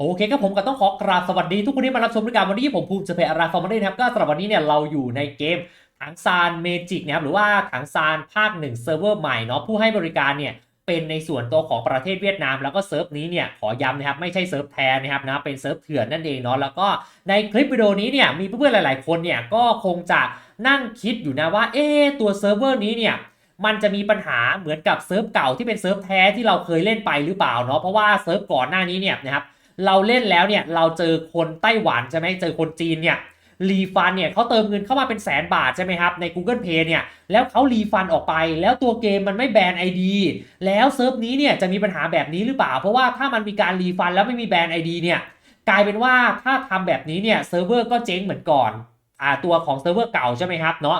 โอเคครับผมก็ต้องขอกราบสวัสดีทุกคนที่มารับชมด้วยกันวันนี้ผมภูมิเจเพอาราฟอร์มาได้นะครับก็สำหรับวันนี้เนี่ยเราอยู่ในเกมถังซานเมจิกนะครับหรือว่าถังซานภาคหนึ่งเซิร์ฟเวอร์ใหม่เนาะผู้ให้บริการเนี่ยเป็นในส่วนตัวของประเทศเวียดนาม แล้วก็เซิร์ฟนี้เนี่ยขอย้ำนะครับไม่ใช่เซิร์ฟแทนนะครับนะเป็นเซิร์ฟเถื่อนนั่นเองเนาะแล้วก็ในคลิปวิดีโอนี้เนี่ยมีเพื่อนๆหลาย ๆ คนเนี่ยก็คงจะนั่งคิดอยู่นะว่าเอ๊ตัวเซิร์ฟเวอร์นี้เนี่ยมันจะมีปัญหาเหมือนกับเซิร์ฟเก่าที่เป็นเซิร์ฟแท้ที่เราเคยเล่นไปหรือเปล่าเนาะเพราะว่าเซิร์ฟก่อนหน้านี้เนี่ยนะครับ เราเล่นแล้วเนี่ยเราเจอคนไต้หวันใช่ไหมเจอคนจีนเนี่ยรีฟันเนี่ยเขาเติมเงินเข้ามาเป็นแสนบาทใช่ไหมครับใน Google Pay เนี่ยแล้วเขารีฟันออกไป แล้วตัวเกมมันไม่แบน ID แล้วเซิร์ฟนี้เนี่ยจะมีปัญหาแบบนี้หรือเปล่า เพราะว่าถ้ามันมีการรีฟันแล้วไม่มีแบน ID เนี่ยกลายเป็นว่าถ้าทำแบบนี้เนี่ยเซิร์ฟเวอร์ก็เจ๊งเหมือนก่อนอ่าตัวของเซิร์ฟเวอร์เก่าใช่ไหมครับเนาะ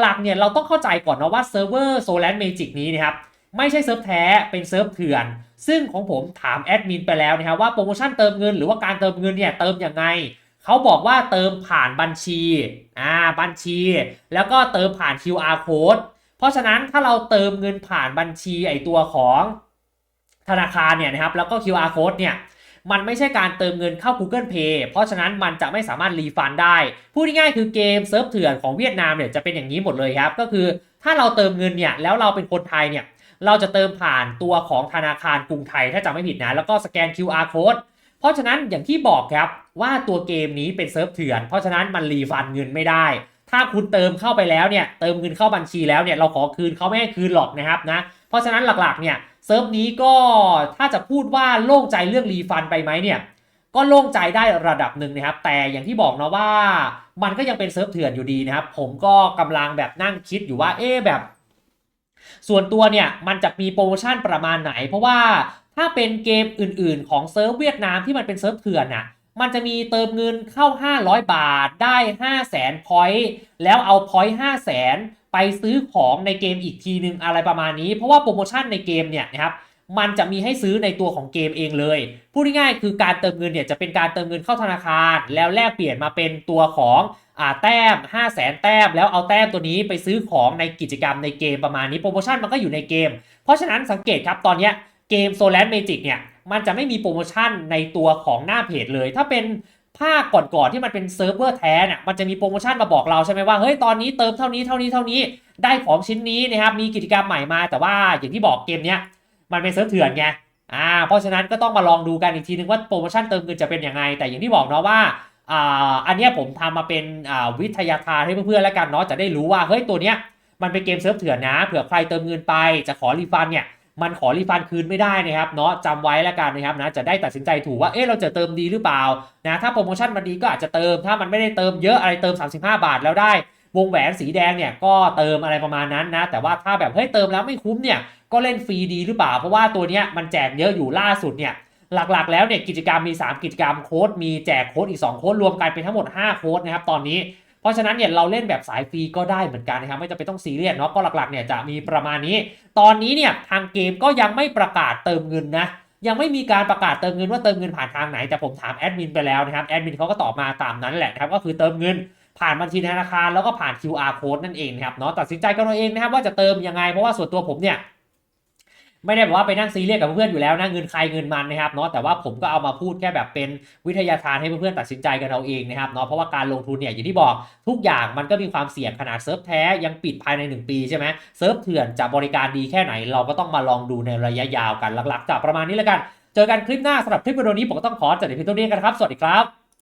หลักๆเนี่ยเราต้องเข้าใจก่อนนะว่าเซิร์ฟเวอร์โซล a n d Magic นี้นะครับ ไม่ใช่เซิร์ฟแท้เป็นเซิร์ฟเถื่อน ซึ่งของผมถามแอดมินไปแล้วนะครับว่าโปรโมชั่นเติมเงินหรือว่าการเติมเงินเนี่ยเติมยังไงเขาบอกว่าเติมผ่านบัญชีอ่าบัญชี แล้วก็เติมผ่าน QR code เพราะฉะนั้นถ้าเราเติมเงินผ่านบัญชีไอตัวของธนาคารเนี่ยนะครับแล้วก็ QR code เนี่ยมันไม่ใช่การเติมเงินเข้า Google Pay เพราะฉะนั้นมันจะไม่สามารถรีฟันได้ พูดง่ายๆคือเกมเซิร์ฟเถื่อนของเวียดนามเนี่ยจะเป็นอย่างนี้หมดเลยครับ ก็คือถ้าเราเติมเงินเนี่ยแล้วเราเป็นคนไทยเนี่ย เราจะเติมผ่านตัวของธนาคารกรุงไทยถ้าจำไม่ผิดนะ แล้วก็สแกน QR code เพราะฉะนั้นอย่างที่บอกครับว่าตัวเกมนี้เป็นเซิร์ฟเถื่อน เพราะฉะนั้นมันรีฟันเงินไม่ได้ ถ้าคุณเติมเข้าไปแล้วเนี่ยเติมเงินเข้าบัญชีแล้วเนี่ยเราขอคืนเขาไม่ให้คืนหรอกนะครับนะเพราะฉะนั้นหลักๆเนี่ยเซิร์ฟนี้ก็ถ้าจะพูดว่าโล่งใจเรื่องรีฟันไปไหมเนี่ยก็โล่งใจได้ระดับหนึ่งนะครับ แต่อย่างที่บอกนะว่า มันก็ยังเป็นเซิร์ฟเถื่อนอยู่ดีนะครับ ผมก็กำลังแบบนั่งคิดอยู่ว่าเอ๊แบบ ส่วนตัวเนี่ยมันจะมีโปรโมชั่นประมาณไหน เพราะว่าถ้าเป็นเกมอื่นๆ ของเซิร์ฟเวียดนามที่มันเป็นเซิร์ฟเถื่อนน่ะมันจะมีเติมเงินเข้า 500 บาทได้ 5 0 0แสนพอยต์แล้วเอาพอยต์5 0 0แสนไปซื้อของในเกมอีกทีนึงอะไรประมาณนี้ เพราะว่าโปรโมชั่นในเกมเนี่ยนะครับ มันจะมีให้ซื้อในตัวของเกมเองเลย พูดง่ายๆคือการเติมเงินเนี่ยจะเป็นการเติมเงินเข้าธนาคาร แล้วแลกเปลี่ยนมาเป็นตัวของอ่าแต้ม 5 0 0แสนแต้ม แล้วเอาแต้มตัวนี้ไปซื้อของในกิจกรรมในเกมประมาณนี้โปรโมชั่นมันก็อยู่ในเกม เพราะฉะนั้นสังเกตครับตอนเนี้ยเกม s o l a n Magic เนี่ยมันจะไม่มีโปรโมชั่นในตัวของหน้าเพจเลย ถ้าเป็นภาคก่อนๆที่มันเป็นเซิร์ฟเวอร์แท้เนี่ยมันจะมีโปรโมชั่นมาบอกเราใช่ไหมว่าเฮ้ยตอนนี้เติมเท่านี้เท่านี้เท่านี้ได้ของชิ้นนี้นะครับมีกิจกรรมใหม่มาแต่ว่าอย่างที่บอกเกมเนี้ย มันเป็นเซิร์ฟเถื่อนไงอ่าเพราะฉะนั้นก็ต้องมาลองดูกันอีกทีนึงว่าโปรโมชั่นเติมเงินจะเป็นยังไง แต่อย่างที่บอกเนาะว่าอ่าอันนี้ผมทำมาเป็นอ่าวิทยาทานให้เพื่อนๆแล้วกันเนาะจะได้รู้ว่าเฮ้ยตัวเนี้ยมันเป็นเกมเซิร์ฟเถื่อนนะเผื่อใครเติมเงินไปจะขอรีฟันเนี่ยมันขอรีฟันคืนไม่ได้นะครับเนาะจำไว้แล้วกันนะครับนะจะได้ตัดสินใจถูกว่าเอ๊ะเราจะเติมดีหรือเปล่านะถ้าโปรโมชั่นมันดีก็อาจจะเติมถ้ามันไม่ได้เติมเยอะอะไรเติม 35 บาทแล้วได้ วงแหวนสีแดงเนี่ยก็เติมอะไรประมาณนั้นนะ แต่ว่าถ้าแบบเฮ้ยเติมแล้วไม่คุ้มเนี่ยก็เล่นฟรีดีหรือเปล่า เพราะว่าตัวเนี้ยมันแจกเยอะอยู่ล่าสุดเนี่ยหลักๆ แล้วเนี่ยกิจกรรมมี 3 กิจกรรมโค้ดมีแจกโค้ดอีก 2 โค้ดรวมกันเป็นทั้งหมด 5 โค้ดนะครับตอนนี้ เพราะฉะนั้นเนี่ยเราเล่นแบบสายฟรีก็ได้เหมือนกันนะครับไม่จำเป็นต้องซีเรียสเนาะก็หลักๆเนี่ยจะมีประมาณนี้ ตอนนี้เนี่ยทางเกมก็ยังไม่ประกาศเติมเงินนะยังไม่มีการประกาศเติมเงินว่าเติมเงินผ่านทางไหนแต่ผมถามแอดมินไปแล้วนะครับแอดมินเขาก็ตอบมาตามนั้นแหละนะครับก็คือเติมเงิน ผ่านบัญชีธนาคารแล้วก็ผ่าน QR code นั่นเองนะครับเนาะตัดสินใจกันเอาเองนะครับว่าจะเติมยังไงเพราะว่าส่วนตัวผมเนี่ยไม่ได้แบบว่าไปนั่งซีเรียสกับเพื่อนอยู่แล้วนะเงินใครเงินมันนะครับเนาะแต่ว่าผมก็เอามาพูดแค่แบบเป็นวิทยาทานให้เพื่อนๆตัดสินใจกันเอาเองนะครับเนาะเพราะว่าการลงทุนเนี่ยอย่างที่บอกทุกอย่างมันก็มีความเสี่ยงขนาดเซิร์ฟแท้ยังปิดภายใน 1 ปีใช่ไหมเซิร์ฟเถื่อนจะบริการดีแค่ไหน เราก็ต้องมาลองดูในระยะยาวกันหลักๆจะประมาณนี้แล้วกัน เจอกันคลิปหน้าสำหรับคลิปวิดีโอนี้ผมก็ต้องขอจัดเพียงเท่านี้กันครับสวัสดีครับ